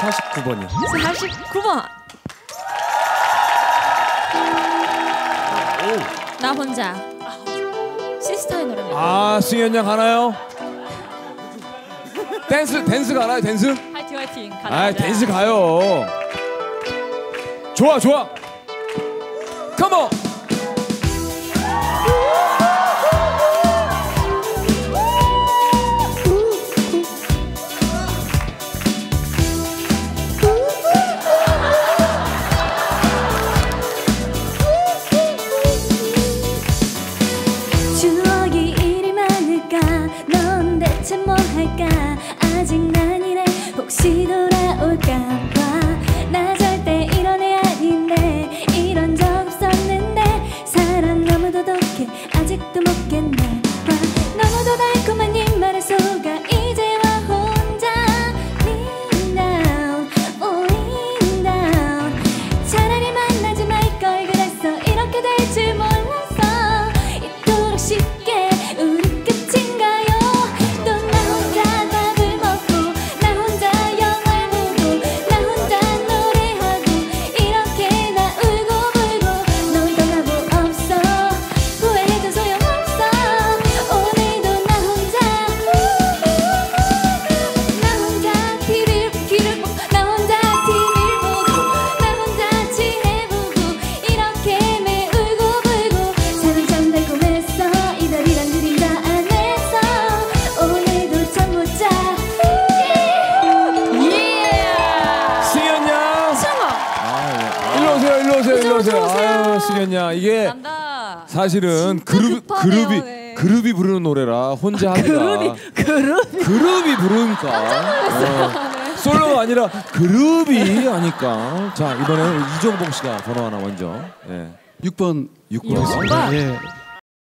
49번이요. 49번. 나 혼자. 시스타의 노래입니다. 아 승현 양 가나요? 댄스 댄스 가나요 댄스? 화이팅 화이팅. 아 댄스 가요. 좋아 좋아. 컴온. 넌 대체 뭐 할까? 아직 난 이래. 혹시 돌아올까봐. 나 절대 이런 애 아닌데. 이런 적 없었는데. 사랑 너무 도독해 오세요 일로 오세요 일로 오세요. 아유 양 이게 난다. 사실은 그룹 급하네요, 그룹이 네. 그룹이 부르는 노래라 혼자 하기가 그룹이 그룹. 그룹이 부르니까 어, 솔로가 아니라 그룹이 하니까 자 이번에는 이종봉 씨가 번호 하나 먼저 예. 6번 6번 오빠. 예.